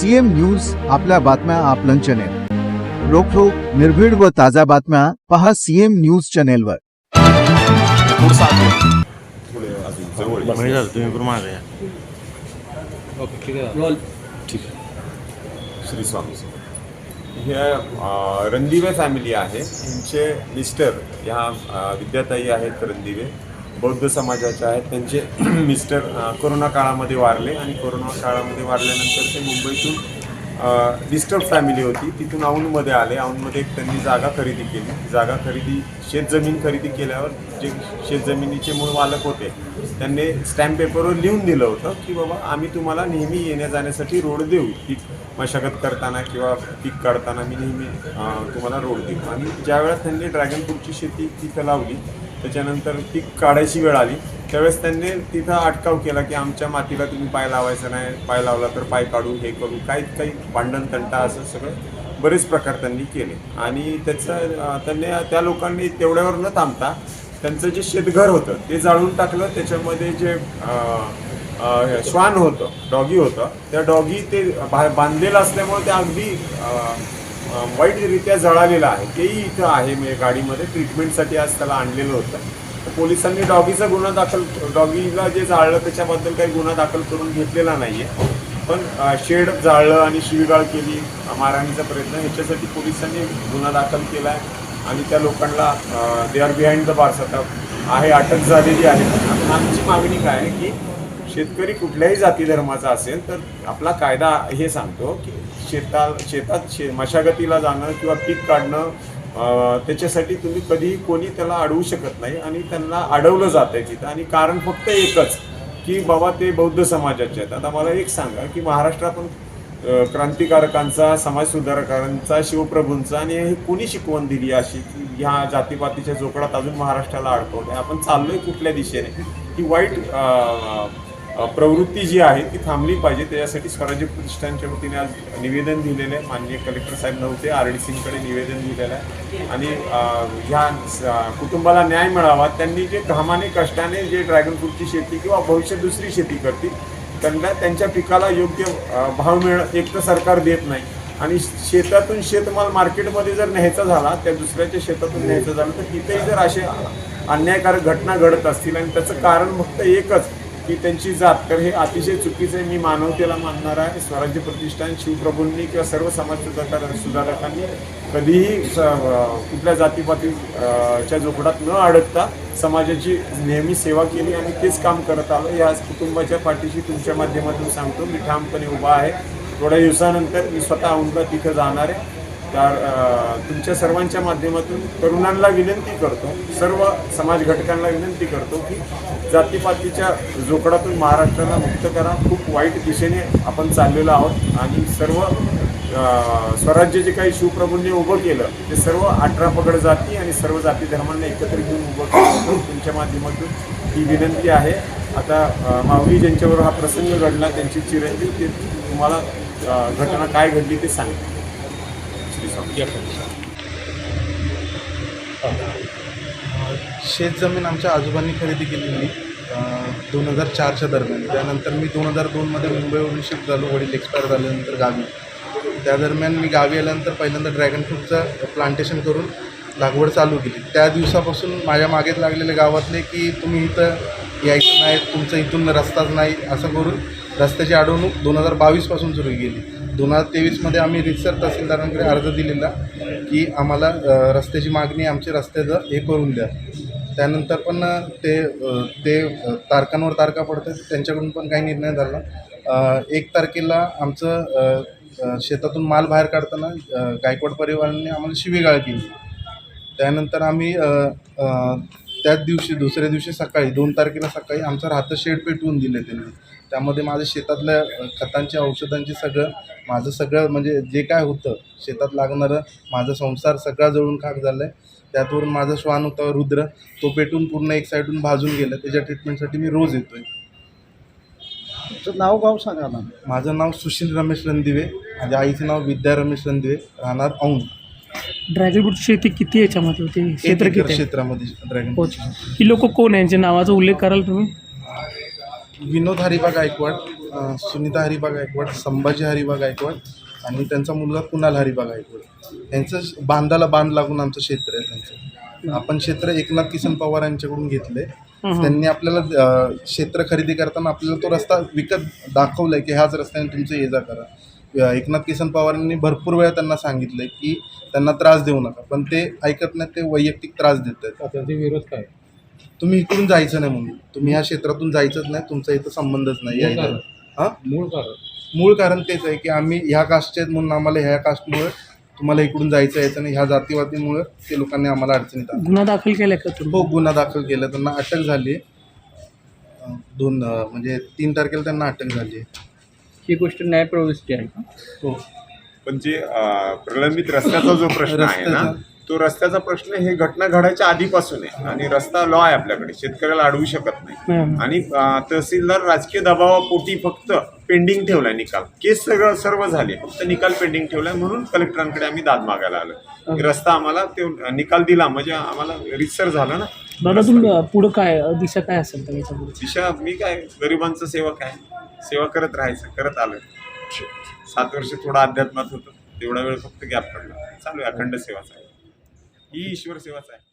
CM news आपल्या बातम्या आपलं चॅनेल रोखोक निर्भीड व ताज्या बातम्या पहा सीएम न्यूज चॅनेलवर श्री स्वामी. हे रणदिवे फॅमिली आहे. यांचे मिस्टर ह्या विद्याताई आहेत रणदिवे. बौद्ध समाजाच्या आहेत. त्यांचे मिस्टर कोरोना काळामध्ये वारले आणि कोरोना काळामध्ये वारल्यानंतर ते मुंबईतून डिस्टर्ब फॅमिली होती. तिथून औंधमध्ये आले. औंधमध्ये त्यांनी जागा खरेदी केली. जागा खरेदी शेतजमीन खरेदी केल्यावर जे शेतजमिनीचे मूळ मालक होते त्यांनी स्टॅम्प पेपरवर लिहून दिलं होतं की बाबा आम्ही तुम्हाला नेहमी येण्या जाण्यासाठी रोड देऊ. पीक मशागत करताना किंवा पीक काढताना मी नेहमी तुम्हाला रोड देऊ. आणि ज्यावेळेस त्यांनी ड्रॅगन फ्रूटची शेती तिथं लावली त्याच्यानंतर पीक काढायची वेळ आली. त्यावेळेस त्यांनी तिथं अटकाव केला की आमच्या मातीला तुम्ही पाय लावायचा नाही. पाय लावला तर पाय काढू हे करू. काही काही भांडण तंटा असं सगळं बरेच प्रकार त्यांनी केले. आणि त्याचं त्यांनी त्या लोकांनी तेवढ्यावर न थांबता. त्यांचं जे शेतघर होतं ते जाळून टाकलं. त्याच्यामध्ये जे श्वान होतं डॉगी होतं त्या डॉगी ते बा- बांधलेलं असल्यामुळे ते अगदी वाईटरित्या जळालेलं आहे. तेही इथं आहे म्हणजे गाडीमध्ये ट्रीटमेंटसाठी आज त्याला आणलेलं होतं. तर पोलिसांनी डॉगीचा गुन्हा दाखल डॉगीला जे जाळलं त्याच्याबद्दल काही गुन्हा दाखल करून घेतलेला नाही आहे पण शेड जाळलं आणि शिवीगाळ केली मारहाणीचा प्रयत्न ह्याच्यासाठी पोलिसांनी गुन्हा दाखल केला आहे आणि त्या लोकांना they are behind the bars आता आहे अटक झालेली आहे. पण आमची मागणी काय आहे की शेतकरी कुठल्याही जाती धर्माचा असेल तर आपला कायदा हे सांगतो की शेता शेतात शे मशागतीला जाणं किंवा पीक काढणं त्याच्यासाठी तुम्ही कधीही कोणी त्याला अडवू शकत नाही आणि त्यांना अडवलं जातं आहे तिथं. आणि कारण फक्त एकच की बाबा ते बौद्ध समाजाचे आहेत. आता मला एक सांगा की महाराष्ट्रातून अ, क्रांतिकारकांचा समाजसुधारकांचा शिवप्रभूंचा आणि हे कोणी शिकवण दिली अशी की ह्या जातीपातीच्या जोकडात अजून महाराष्ट्राला अडकवते आपण चाललोय कुठल्या दिशेने? ही वाईट प्रवृत्ती जी आहे ती थांबली पाहिजे. त्याच्यासाठी स्वराज्य प्रतिष्ठानच्या वतीने आज निवेदन दिलेलं आहे. माननीय कलेक्टर साहेब नव्हते आर डी सिंगकडे निवेदन दिलेलं आहे. आणि ह्या स- कुटुंबाला न्याय मिळावा. त्यांनी जे घामाने कष्टाने जे ड्रॅगन फ्रूटची शेती किंवा भविष्यात दुसरी शेती करतील त्यांना त्यांच्या पिकाला योग्य भाव मिळ एक तर सरकार देत नाही. आणि शेतातून शेतमाल मार्केटमध्ये जर न्यायचा झाला त्या दुसऱ्याच्या शेतातून न्यायचा झालं तर तिथेही जर असे अन्यायकारक घटना घडत असतील आणि त्याचं कारण फक्त एकच की त्यांची जात. तर हे अतिशय चुकीचं आहे. मी मानवतेला मानणार आहे. स्वराज्य प्रतिष्ठान शिवप्रभूंनी किंवा सर्व समाज सुधारक सुधारकांनी कधीही स- कुठल्या जातीपाती च्या झोपडात न अडकता समाजाची नेहमी सेवा केली आणि तेच काम करत आलो. या कुटुंबाच्या पाठीशी तुमच्या माध्यमातून सांगतो. मी ठामपणे उभा आहे. थोड्या दिवसानंतर मी स्वतः औंधा तिथं जाणार आहे. तर तुमच्या सर्वांच्या माध्यमातून तरुणांना विनंती करतो सर्व समाज घटकांना विनंती करतो की जातीपातीच्या जोकडातून महाराष्ट्राला मुक्त करा. खूप वाईट दिशेने आपण चाललेलो आहोत आणि सर्व स्वराज्य जे काही शिवप्रभूंनी उभं केलं ते सर्व अठरा पगड जाती आणि सर्व जाती धर्मांना एकत्र घेऊन उभं केलं. तुमच्या माध्यमातून ही विनंती आहे. आता माऊली ज्यांच्यावर हा प्रसंग घडला त्यांची चिरंजीव ते तुम्हाला घटना काय घडली ते सांगते शेतजमीन आमच्या आजोबांनी खरेदी केलेली दोन हजार चारच्या दरम्यान. त्यानंतर मी दोन हजार दोनमध्ये मुंबईवरून शिफ्ट झालो वडील एक्सपायर झाल्यानंतर गावी. त्या दरम्यान मी गावी आल्यानंतर पहिल्यांदा ड्रॅगन फ्रूटचं प्लांटेशन करून लागवड चालू केली. त्या दिवसापासून माझ्या मागेत लागलेले गावातले की तुम्ही इथं यायचं नाही तुमचं इथून रस्ताच नाही असं करून रस्त्याची अडवणूक दोन हजार बावीसपासून सुरू केली. दोन हजार तेवीसमध्ये आम्ही रितसर तहसीलदारांकडे अर्ज दिलेला की आम्हाला रस्त्याची मागणी आमचे रस्त्याचं हे करून द्या. त्यानंतर पण ते ते तारखांवर तारखा पडतात त्यांच्याकडून पण काही निर्णय झाला. एक तारखेला आमचं शेतातून माल बाहेर काढताना गायकवाड परिवाराने आम्हाला शिवीगाळ केली. त्यानंतर आम्ही त्याच दिवशी दुसऱ्या दिवशी सकाळी दोन तारखेला सकाळी आमचं राहतं शेड पेटवून दिलं त्यांनी. त्यामध्ये माझ्या शेतातल्या खतांची औषधांची सगळं माझं सगळं म्हणजे जे काय होतं शेतात लागणारं माझा संसार सगळा जळून खाक झाला आहे त्यातवरून माझा श्वान होता रुद्र तो पेटून पूर्ण एक साईडून भाजून गेला. त्याच्या ट्रीटमेंटसाठी मी रोज येतो आहे तुमचं नाव गाव सांगा ना. माझं नाव सुशील रमेश रणदिवे माझ्या आईचं नाव विद्या रमेश रणदिवे राहणार औंध. ड्रॅगन फ्रूट शेती किती याच्यामध्ये? होती एक क्षेत्र एकर किती आहे? क्षेत्रामध्ये ड्रॅगन पोच. ही लोक कोण आहे? यांच्या नावाचा उल्लेख कराल तुम्ही? विनोद हरिबा गायकवाड अं, सुनीता हरिबा गायकवाड संभाजी हरिबा गायकवाड आणि त्यांचा मुलगा कुणाल हरिबा गायकवाड. यांचं श- बांधाला बांध लागून आमचं क्षेत्र आहे त्यांचं. आपण क्षेत्र एकनाथ किसन पवार यांच्याकडून घेतले त्यांनी आपल्याला अं, क्षेत्र खरेदी करताना आपल्याला तो रस्ता विकत दाखवलाय की ह्याच रस्त्याने तुमचं ये जा करा. एकनाथ किसन पवारांनी भरपूर वेळा त्यांना सांगितलंय की त्यांना त्रास देऊ नका. पण ते ऐकत नाहीत ते वैयक्तिक त्रास देत आहेत त्यांचे विरोध काय? तुम्ही इकडून जायचं नाही म्हणून. तुम्ही ह्या क्षेत्रातून जायचंच नाही तुमचा इथं संबंधच नाही मूळ यायला. कारण? हां? मूळ कारण? मूळ कारण तेच आहे की आम्ही ह्या कास्टचे आहेत म्हणून आम्हाला ह्या कास्टमुळे तुम्हाला इकडून जायचं यायचं नाही ह्या जातीवादीमुळे ते लोकांनी आम्हाला अडचणीत आणलं. गुन्हा दाखल केलाय का तुम्ही? हो गुन्हा दाखल केला. त्यांना अटक झाली. दोन म्हणजे तीन तारखेला त्यांना अटक झाली. आहे ही गोष्ट न्यायप्रविष्टी आहे का? हो. पण जे अं, प्रलंबित रस्त्याचा जो प्रश्न आहे ना तो रस्त्याचा प्रश्न हे घटना घडायच्या आधीपासून आहे. आणि रस्ता लॉ आहे आपल्याकडे. शेतकऱ्याला अडवू शकत नाही. आणि अं, तहसीलदार राजकीय दबावापोटी फक्त पेंडिंग ठेवलाय निकाल. केस सगळं सर्व झाले. फक्त निकाल पेंडिंग ठेवलाय म्हणून कलेक्टरांकडे आम्ही दाद मागायला आलो की रस्ता आम्हाला ते निकाल दिला. म्हणजे आम्हाला रितसर झालं ना. दादा तुम्ही पुढं काय दिशा काय असेल तर याच्यापुढे दिशा मी काय गरिबांचं सेवक आहे. सेवा करत राहायचं करत आलं सात वर्ष थोडा अध्यात्मात होतं तेवढा वेळ फक्त गॅप पडला. चालू आहे अखंड सेवाच आहे. ही ईश्वर सेवाच आहे.